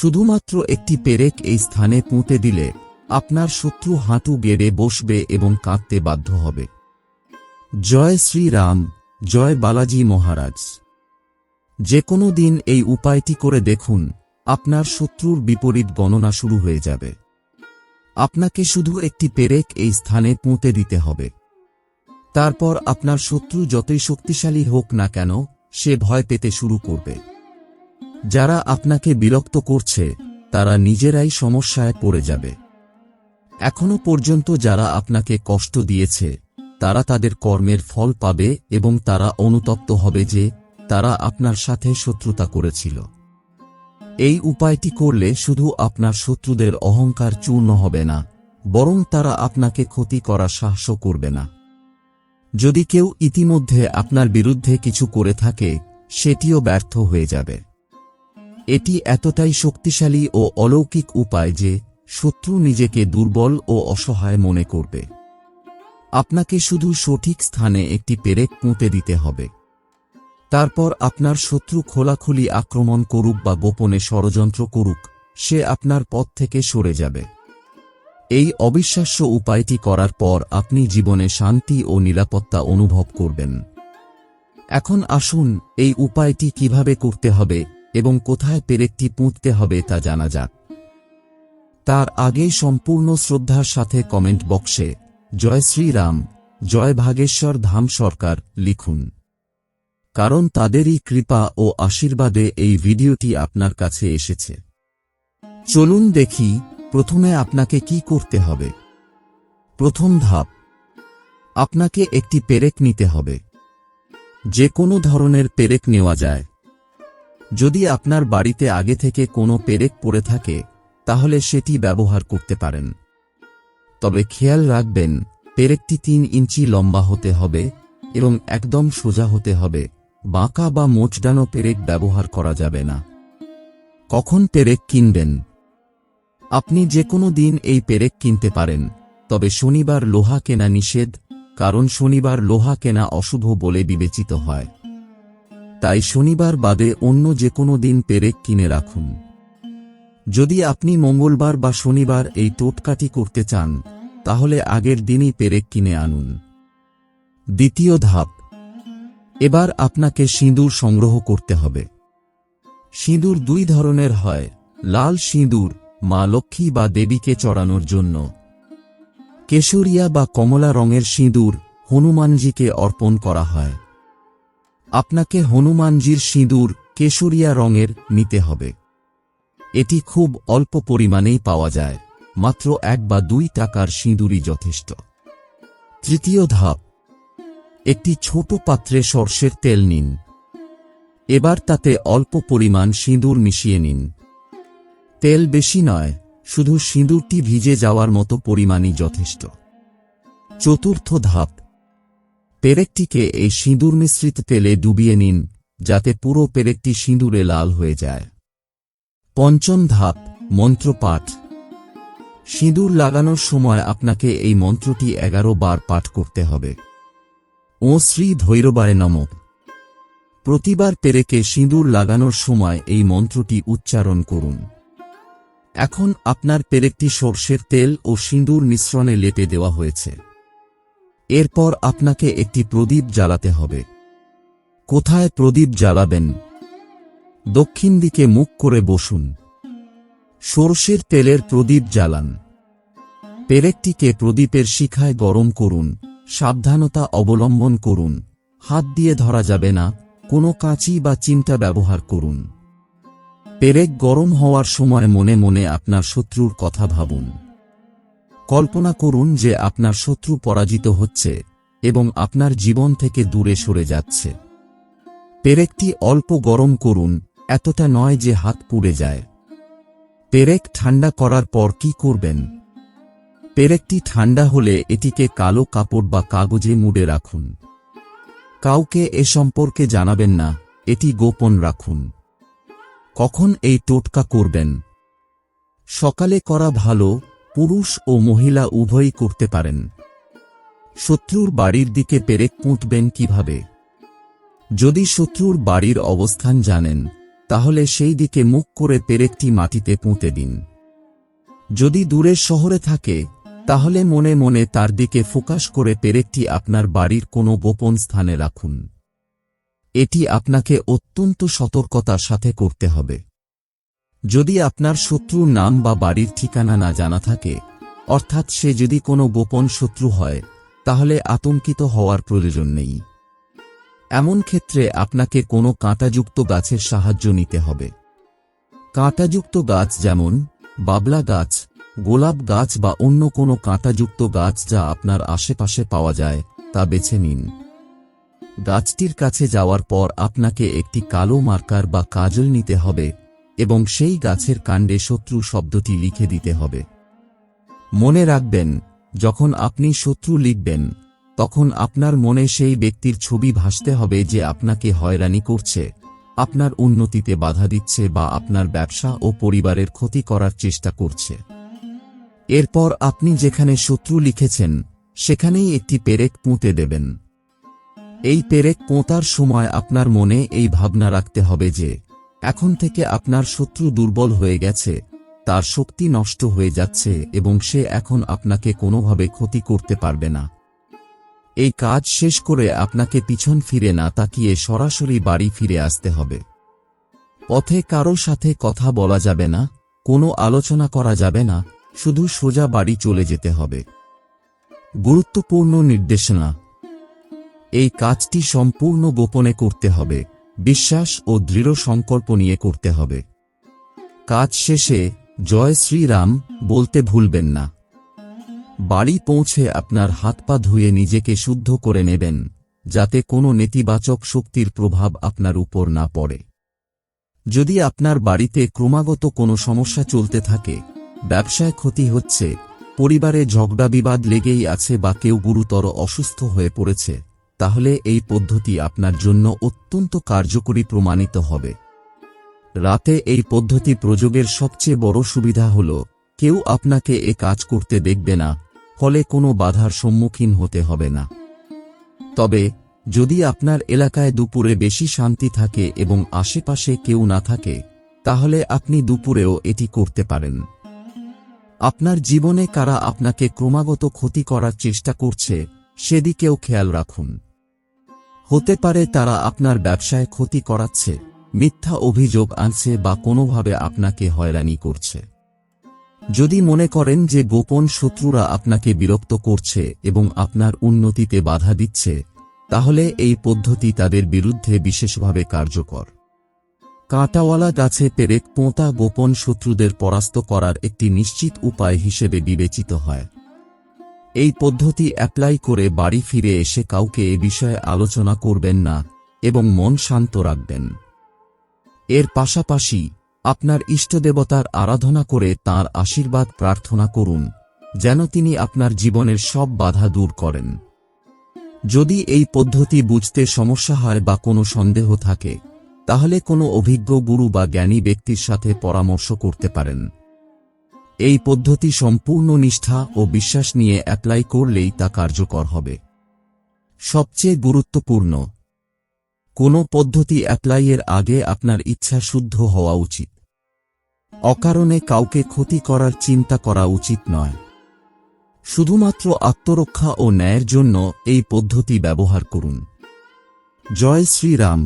শুধুমাত্র একটি পেরেক এই স্থানে পুঁতে দিলে আপনার শত্রু হাঁটু গেড়ে বসবে এবং কাঁদতে বাধ্য হবে। জয় শ্রীরাম, জয় বালাজি মহারাজ। যে কোনো দিন এই উপায়টি করে দেখুন, আপনার শত্রুর বিপরীত গণনা শুরু হয়ে যাবে। আপনাকে শুধু একটি পেরেক এই স্থানে পুঁতে দিতে হবে। তারপর আপনার শত্রু যতই শক্তিশালী হোক না কেন, সে ভয় পেতে শুরু করবে। যারা আপনাকে বিরক্ত করছে, তারা নিজেরাই সমস্যায় পড়ে যাবে। এখনও পর্যন্ত যারা আপনাকে কষ্ট দিয়েছে, তারা তাদের কর্মের ফল পাবে এবং তারা অনুতপ্ত হবে যে, তারা আপনার সাথে শত্রুতা করেছিল। এই উপায়টি করলে শুধু আপনার শত্রুদের অহংকার চূর্ণ হবে না, বরং তারা আপনাকে ক্ষতি করার সাহস করবে না। যদি কেউ ইতিমধ্যে আপনার বিরুদ্ধে কিছু করে থাকে, সেটিও ব্যর্থ হয়ে যাবে। এটি এতটাই শক্তিশালী ও অলৌকিক উপায় যে শত্রু নিজেকে দুর্বল ও অসহায় মনে করবে। আপনাকে শুধু সঠিক স্থানে একটি পেরেক পুঁতে দিতে হবে। তারপর আপনার শত্রু খোলাখুলি আক্রমণ করুক বা গোপনে ষড়যন্ত্র করুক, সে আপনার পথ থেকে সরে যাবে। এই অবিশ্বাস্য উপায়টি করার পর আপনি জীবনে শান্তি ও নিরাপত্তা অনুভব করবেন। এখন আসুন এই উপায়টি কীভাবে করতে হবে এবং কোথায় পেরেকটি পুঁততে হবে তা জানা যাক। তার আগেই সম্পূর্ণ শ্রদ্ধার সাথে কমেন্ট বক্সে, জয় শ্রীরাম, জয় ভাগেশ্বর ধাম সরকার লিখুন। কারণ তাদেরই কৃপা ও আশীর্বাদে এই ভিডিওটি আপনার কাছে এসেছে। চলুন দেখি, প্রথমে আপনাকে কি করতে হবে। প্রথম ধাপ, আপনাকে একটি পেরেক নিতে হবে। যে কোনো ধরনের পেরেক নেওয়া যায়। যদি আপনার বাড়িতে আগে থেকে কোনো পেরেক পড়ে থাকে, তাহলে সেটি ব্যবহার করতে পারেন। তবে খেয়াল রাখবেন, পেরেকটি তিন ইঞ্চি লম্বা হতে হবে এবং একদম সোজা হতে হবে। বাঁকা বা মোচডানো পেরেক ব্যবহার করা যাবে না। কখন পেরেক কিনবেন? আপনি যে কোনো দিন এই পেরেক কিনতে পারেন, তবে শনিবার লোহা কেনা নিষেধ, কারণ শনিবার লোহা কেনা অশুভ বলে বিবেচিত হয়। তাই শনিবার বাদে অন্য যে কোনো দিন পেরেক কিনে রাখুন। যদি আপনি মঙ্গলবার বা শনিবার এই টোটকাটি করতে চান, তাহলে আগের দিনই পেরেক কিনে আনুন। দ্বিতীয় ধাপ। এবার আপনাকে সিঁদুর সংগ্রহ করতে হবে। সিঁদুর দুই ধরনের হয়, লাল সিঁদুর, মা লক্ষ্মী বা দেবীকে চড়ানোর জন্য। কেশরিয়া বা কমলা রঙের সিঁদুর হনুমানজিকে অর্পণ করা হয়। আপনাকে হনুমানজির সিঁদুর কেশরিয়া রঙের নিতে হবে। এটি খুব অল্প পরিমাণেই পাওয়া যায়, মাত্র এক বা দুই টাকার সিঁদুরই যথেষ্ট। তৃতীয় ধাপ, একটি ছোট পাত্রে সর্ষের তেল নিন। এবার তাতে অল্প পরিমাণ সিঁদুর মিশিয়ে নিন। তেল বেশি নয়, শুধু সিঁদুরটি ভিজে যাওয়ার মতো পরিমাণই যথেষ্ট। চতুর্থ ধাপ পেরেকটিকে এই সিঁদুর মিশ্রিত তেলে ডুবিয়ে নিন, যাতে পুরো পেরেকটি সিঁদুরে লাল হয়ে যায়। পঞ্চম ধাপ, মন্ত্রপাঠ। সিঁদুর লাগানোর সময় আপনাকে এই মন্ত্রটি এগারো বার পাঠ করতে হবে। ও শ্রী ধৈরবায় নম। প্রতিবার পেরেকে সিঁদুর লাগানোর সময় এই মন্ত্রটি উচ্চারণ করুন। এখন আপনার পেরেকটি সর্ষের তেল ও সিঁদুর মিশ্রণে লেপে দেওয়া হয়েছে। এরপর আপনাকে একটি প্রদীপ জ্বালাতে হবে। কোথায় প্রদীপ জ্বালাবেন? দক্ষিণ দিকে মুখ করে বসুন। সর্ষের তেলের প্রদীপ জ্বালান। পেরেকটিকে প্রদীপের শিখায় গরম করুন, সাবধানতা অবলম্বন করুন, হাত দিয়ে ধরা যাবে না, কোনো কাঁচি বা চিমটা ব্যবহার করুন। পেরেক গরম হওয়ার সময় মনে মনে আপনার শত্রুর কথা ভাবুন। কল্পনা করুন যে আপনার শত্রু পরাজিত হচ্ছে এবং আপনার জীবন থেকে দূরে সরে যাচ্ছে। পেরেকটি অল্প গরম করুন, এতটা নয় যে হাত পুড়ে যায়। পেরেক ঠান্ডা করার পর কি করবেন? পেরেকটি ঠান্ডা হলে এটিকে কালো কাপড় বা কাগজে মুড়ে রাখুন। কাউকে এ সম্পর্কে জানাবেন না, এটি গোপন রাখুন। কখন এই টোটকা করবেন? সকালে করা ভালো পুরুষ ও মহিলা উভয়ই করতে পারেন। শত্রুর বাড়ির দিকে পেরেক পুঁতবেন কীভাবে? যদি শত্রুর বাড়ির অবস্থান জানেন, তাহলে সেই দিকে মুখ করে পেরেকটি মাটিতে পুঁতে দিন। যদি দূরের শহরে থাকে, তাহলে মনে মনে তার দিকে ফোকাস করে পেরেকটি আপনার বাড়ির কোনো গোপন স্থানে রাখুন। এটি আপনাকে অত্যন্ত সতর্কতার সাথে করতে হবে। যদি আপনার শত্রুর নাম বা বাড়ির ঠিকানা না জানা থাকে, অর্থাৎ সে যদি কোনো গোপন শত্রু হয়, তাহলে আতঙ্কিত হওয়ার প্রয়োজন নেই। এমন ক্ষেত্রে আপনাকে কোনো কাঁটাযুক্ত গাছের সাহায্য নিতে হবে। কাঁটাযুক্ত গাছ যেমন, বাবলা গাছ, গোলাপ গাছ বা অন্য কোনো কাঁটাযুক্ত গাছ যা আপনার আশেপাশে পাওয়া যায়, তা বেছে নিন। গাছটির কাছে যাওয়ার পর আপনাকে একটি কালো মার্কার বা কাজল নিতে হবে এবং সেই গাছের কাণ্ডে শত্রু শব্দটি লিখে দিতে হবে। মনে রাখবেন, যখন আপনি শত্রু লিখবেন, তখন আপনার মনে সেই ব্যক্তির ছবি ভাসতে হবে যে আপনাকে হয়রানি করছে, আপনার উন্নতিতে বাধা দিচ্ছে বা আপনার ব্যবসা ও পরিবারের ক্ষতি করার চেষ্টা করছে। এরপর আপনি যেখানে শত্রু লিখেছেন, সেখানেই একটি পেরেক পুঁতে দেবেন। এই পেরেক পোঁতার সময় আপনার মনে এই ভাবনা রাখতে হবে যে এখন থেকে আপনার শত্রু দুর্বল হয়ে গেছে, তার শক্তি নষ্ট হয়ে যাচ্ছে এবং সে এখন আপনাকে কোনোভাবে ক্ষতি করতে পারবে না। এই কাজ শেষ করে আপনাকে পিছন ফিরে না তাকিয়ে সরাসরি বাড়ি ফিরে আসতে হবে। পথে কারও সাথে কথা বলা যাবে না, কোনো আলোচনা করা যাবে না, শুধু সোজা বাড়ি চলে যেতে হবে। গুরুত্বপূর্ণ নির্দেশনা। এই কাজটি সম্পূর্ণ গোপনে করতে হবে। বিশ্বাস ও দৃঢ় সংকল্প নিয়ে করতে হবে। কাজ শেষে, জয় শ্রীরাম, বলতে ভুলবেন না। বাড়ি পৌঁছে আপনার হাত পা ধুয়ে নিজেকে শুদ্ধ করে নেবেন, যাতে কোনো নেতিবাচক শক্তির প্রভাব আপনার উপর না পড়ে। যদি আপনার বাড়িতে ক্রমাগত কোনো সমস্যা চলতে থাকে, ব্যবসায় ক্ষতি হচ্ছে, পরিবারে ঝগড়া বিবাদ লেগেই আছে বা কেউ গুরুতর অসুস্থ হয়ে পড়েছে তাহলে এই পদ্ধতি আপনার জন্য অত্যন্ত কার্যকরী প্রমাণিত হবে। রাতে এই পদ্ধতি প্রযোগের সবচেয়ে বড় সুবিধা হল, কেউ আপনাকে এ কাজ করতে দেখবে না, ফলে কোনো বাধার সম্মুখীন হতে হবে না। তবে, যদি আপনার এলাকায় দুপুরে বেশি শান্তি থাকে এবং আশেপাশে কেউ না থাকে, তাহলে আপনি দুপুরেও এটি করতে পারেন। আপনার জীবনে কারা আপনাকে ক্রমাগত ক্ষতি করার চেষ্টা করছে, সেদিকেও খেয়াল রাখুন। হতে পারে তারা আপনার ব্যবসায় ক্ষতি করাচ্ছে, মিথ্যা অভিযোগ আনছে বা কোনোভাবে আপনাকে হয়রানি করছে। যদি মনে করেন যে গোপন শত্রুরা আপনাকে বিরক্ত করছে এবং আপনার উন্নতিতে বাধা দিচ্ছে, তাহলে এই পদ্ধতি তাদের বিরুদ্ধে বিশেষভাবে কার্যকর। কাঁটাওয়ালা গাছে পেরেক পোঁতা গোপন শত্রুদের পরাস্ত করার একটি নিশ্চিত উপায় হিসেবে বিবেচিত হয়। এই পদ্ধতি অ্যাপ্লাই করে বাড়ি ফিরে এসে কাউকে এ বিষয়ে আলোচনা করবেন না এবং মন শান্ত রাখবেন। এর পাশাপাশি আপনার ইষ্টদেবতার আরাধনা করে তার আশীর্বাদ প্রার্থনা করুন, যেন তিনি আপনার জীবনের সব বাধা দূর করেন। যদি এই পদ্ধতি বুঝতে সমস্যা হয় বা কোনো সন্দেহ থাকে, তাহলে কোনো অভিজ্ঞ গুরু বা জ্ঞানী ব্যক্তির সাথে পরামর্শ করতে পারেন। এই পদ্ধতি সম্পূর্ণ নিষ্ঠা ও বিশ্বাস নিয়ে অ্যাপ্লাই করলেই তা কার্যকর হবে। সবচেয়ে গুরুত্বপূর্ণ, কোনো পদ্ধতি অ্যাপ্লাইয়ের আগে আপনার ইচ্ছা শুদ্ধ হওয়া উচিত। অকারণে কাউকে ক্ষতি করার চিন্তা করা উচিত নয়। শুধুমাত্র আত্মরক্ষা ও ন্যায়ের জন্য এই পদ্ধতি ব্যবহার করুন। জয় শ্রীরাম।